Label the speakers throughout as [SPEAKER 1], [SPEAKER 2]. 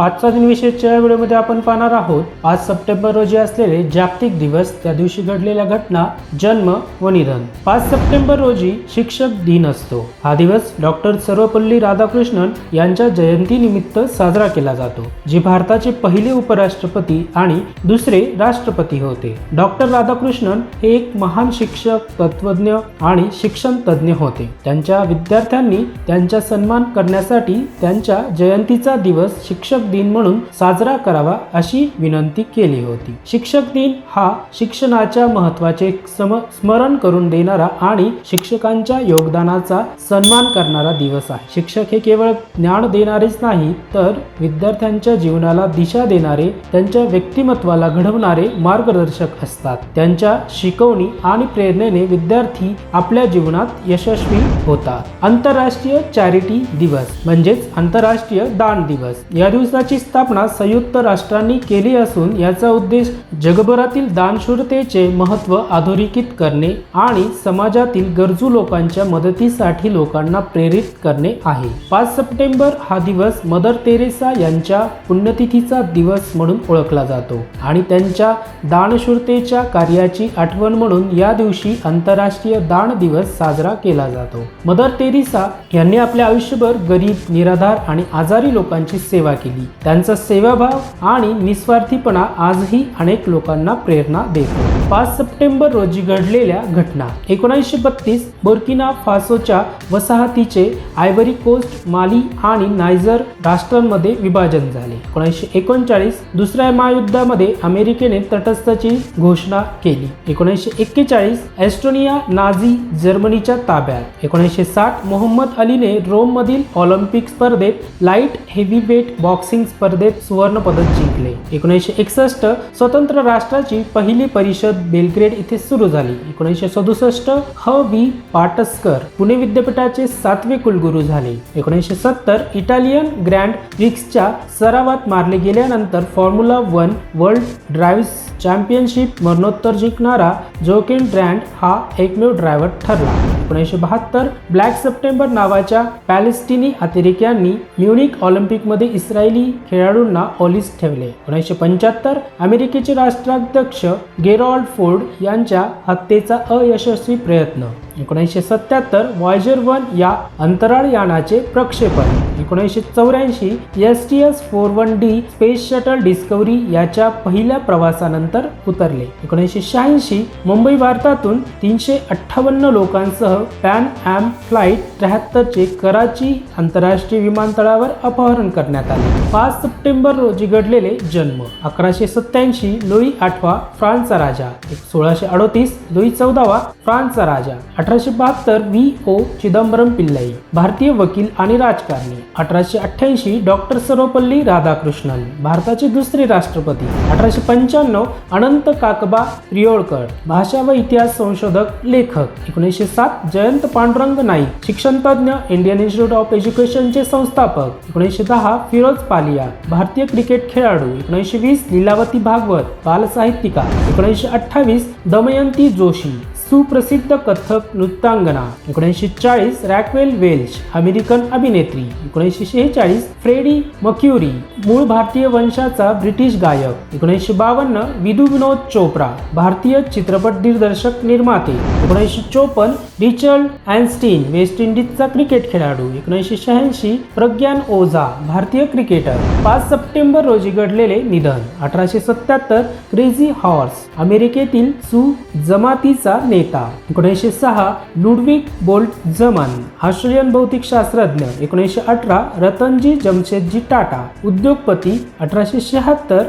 [SPEAKER 1] आजचा दिनविशेषच्या वेळेमध्ये व्हिडिओमध्ये आपण पाहणार आहोत पाच सप्टेंबर रोजी असलेले जागतिक दिवस त्या दिवशी घडलेल्या घटना जन्म व निधन. पाच सप्टेंबर रोजी शिक्षक दिन असतो. हा दिवस डॉक्टर सर्वपल्ली राधाकृष्णन यांच्या जयंतीनिमित्त साजरा केला जातो जे भारताचे पहिले उपराष्ट्रपती आणि दुसरे राष्ट्रपती होते. डॉक्टर राधाकृष्णन हे एक महान शिक्षक तत्वज्ञ आणि शिक्षण तज्ज्ञ होते. त्यांच्या विद्यार्थ्यांनी त्यांचा सन्मान करण्यासाठी त्यांच्या जयंतीचा दिवस शिक्षक दिन म्हणून साजरा करावा अशी विनंती केली होती. शिक्षक दिन हा शिक्षणाच्या महत्त्वाचे सम स्मरण करून देणारा आणि शिक्षकांच्या योगदानाचा सन्मान करणारा दिवस आहे. शिक्षक हे केवळ ज्ञान देणारेच नाही तर विद्यार्थ्यांच्या जीवनाला दिशा देणारे त्यांच्या व्यक्तिमत्वाला घडवणारे मार्गदर्शक असतात. त्यांच्या शिकवणी आणि प्रेरणेने विद्यार्थी आपल्या जीवनात यशस्वी होतात. आंतरराष्ट्रीय चॅरिटी दिवस म्हणजेच आंतरराष्ट्रीय दान दिवस. या दिवसाची स्थापना संयुक्त राष्ट्रांनी केली असून याचा उद्देश जगभरातील दानशूरतेचे महत्त्व अधोरेखित करणे आणि समाजातील गरजू लोकांच्या मदतीसाठी लोकांना प्रेरित करणे आहे. पाच सप्टेंबर हा दिवस मदर तेरेसा यांच्या पुण्यतिथीचा दिवस म्हणून ओळखला जातो आणि त्यांच्या दानशूरतेच्या कार्याची आठवण म्हणून या दिवशी आंतरराष्ट्रीय दान दिवस साजरा केला जातो. मदर तेरेसा यांनी आपल्या आयुष्यभर गरीब निराधार आणि आजारी लोकांची सेवा केली. त्यांचा सेवाभाव आणि निस्वार्थीपणा आजही अनेक लोकांना प्रेरणा देतो. पाच सप्टेंबर रोजी घडलेल्या घटना. एकोणीसशे बत्तीस बोर्किना फासोच्या वसाहतीचे आयव्हरी कोस्ट माली आणि नायजर राष्ट्रांमध्ये विभाजन झाले. एकोणीसशे एकोणचाळीस दुसऱ्या महायुद्धामध्ये अमेरिकेने तटस्थची घोषणा केली. एकोणीसशे एक्केचाळीस एस्टोनिया नाझी जर्मनीच्या ताब्यात. एकोणीसशे साठ मोहम्मद अलीने रोममधील ऑलिम्पिक स्पर्धेत लाइट हेवीवेट बॉक्सिंग स्पर्धेत सुवर्ण पदक जिंकले. एकोणीसशे एकसष्ट स्वतंत्र राष्ट्राची पहिली परिषद बेलग्रेड इथे सुरू झाली. एकोणीसशे सदुसष्ट ह व्ही पाटस्कर पुणे विद्यापीठाचे सातवे कुलगुरू झाले. एकोणीसशे सत्तर इटालियन ग्रँड प्रिक्सच्या सरावात मारले गेल्यानंतर formula one world drive championship मरणोत्तर जिंकणारा जोकिन ड्रँड हा एकमेव ड्रायव्हर ठरला. एकोणीसशे बहात्तर ब्लॅक सप्टेंबर नावाच्या पॅलेस्टिनी अतिरेक्यांनी म्युनिक ऑलिम्पिकमध्ये इस्रायली खेळाडूंना ऑलिस ठेवले. एकोणीसशे पंच्याहत्तर अमेरिकेचे राष्ट्राध्यक्ष गेरॉल्ड फोर्ड यांच्या हत्येचा अयशस्वी प्रयत्न. एकोणीसशे सत्याहत्तर वॉयजर वन या अंतराळ यानाचे प्रक्षेपण. एकोणीसशे चौऱ्याऐंशी S T S four one D space shuttle Discovery याच्या पहिल्या प्रवासानंतर उतरले. एकोणीसशे शहाऐंशी मुंबई भारतातून तीनशे अठ्ठावन्न लोकांसह पॅन ॲम फ्लाईट त्र्याहत्तरचे कराची आंतरराष्ट्रीय विमानतळावर अपहरण करण्यात आले. पाच सप्टेंबर रोजी घडलेले जन्म. अकराशे सत्याऐंशी लोई आठवा फ्रान्सचा राजा. सोळाशे अडोतीस लोई चौदावा फ्रान्सचा राजा. अठराशे बहात्तर व्ही ओ चिदंबरम पिल्लाई भारतीय वकील आणि राजकारणी. अठराशे अठ्ठ्याऐंशी डॉक्टर सर्वपल्ली राधाकृष्णन भारताचे दुसरे राष्ट्रपती. अठराशे पंच्याण्णव अनंत काकबा रियोळकर भाषा व इतिहास संशोधक लेखक. एकोणीसशे सात जयंत पांडुरंग नाईक शिक्षणतज्ञ इंडियन इन्स्टिट्यूट ऑफ एज्युकेशनचे संस्थापक. एकोणीसशे दहा फिरोज पालिया भारतीय क्रिकेट खेळाडू. एकोणीसशे वीस लीलावती भागवत बालसाहित्यिका. एकोणीसशे अठ्ठावीस दमयंती जोशी सुप्रसिद्ध कथक नृत्यांगना एकोणीसशे चाळीस रॅकवेल वेल्श अमेरिकन अभिनेत्री एकोणीसशे शेहेचाळीस फ्रेडी मक्युरी मूळ भारतीय वंशाचा ब्रिटिश गायक एकोणीसशे बावन्न विदू विनोद चोप्रा भारतीय चित्रपट दिग्दर्शक निर्माते एकोणीसशे चोपन्न रिचर्ड अँस्टीन वेस्ट इंडिजचा क्रिकेट खेळाडू एकोणीसशे शहाऐंशी प्रज्ञान ओझा भारतीय क्रिकेटर. पाच सप्टेंबर रोजी घडलेले निधन अठराशे सत्याहत्तर क्रेझी हॉर्स अमेरिकेतील सु जमातीचा नेता. एकोणीसशे सहा लुडविक बोल्ट जमन. ऑस्ट्रेलियन भौतिक शास्त्रज्ञ. एकोणीसशे अठरा रतनजी जमशेदजी टाटा. उद्योगपती. अठराशे शहात्तर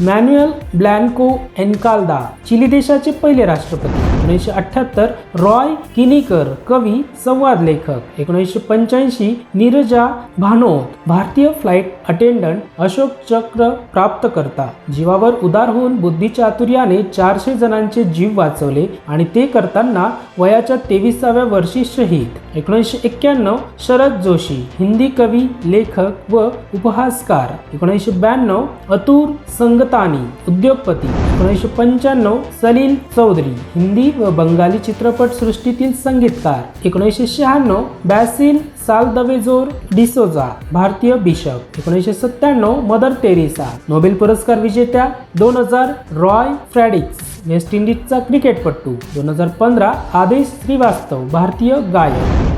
[SPEAKER 1] मॅन्युअल ब्लॅन्को एनकाल्दा. चिली देशाचे पहिले राष्ट्रपती. एकोणीसशे अठ्याहत्तर रॉय किनीकर. कवी संवाद लेखक. एकोणीसशे पंच्याऐंशी नीरजा भानोत. भारतीय फ्लाईट अटेंडंट अशोक चक्र प्राप्त करता जीवावर उदार होऊन बुद्धिचातुर्याने चारशे जणांचे जीव वाचवले आणि ते करताना वयाच्या तेविसाव्या वर्षी शहीद. एकोणीसशे एक्क्याण्णव शरद जोशी हिंदी कवी लेखक व उपहासकार. एकोणीसशे ब्याण्णव अतुर संगतानी उद्योगपती. एकोणीसशे पंच्याण्णव सलील चौधरी हिंदी व बंगाली चित्रपट सृष्टीतील संगीतकार. एकोणीसशे शहाण्णव बॅसिल सालदवेजोर डिसोजा भारतीय बिशप एकोणीसशे सत्त्याण्णव मदर टेरेसा नोबेल पुरस्कार विजेत्या दोन हजार रॉय फ्रॅडिक्स वेस्ट इंडिजचा क्रिकेटपटू दोन हजार पंधरा आदेश श्रीवास्तव भारतीय गायक.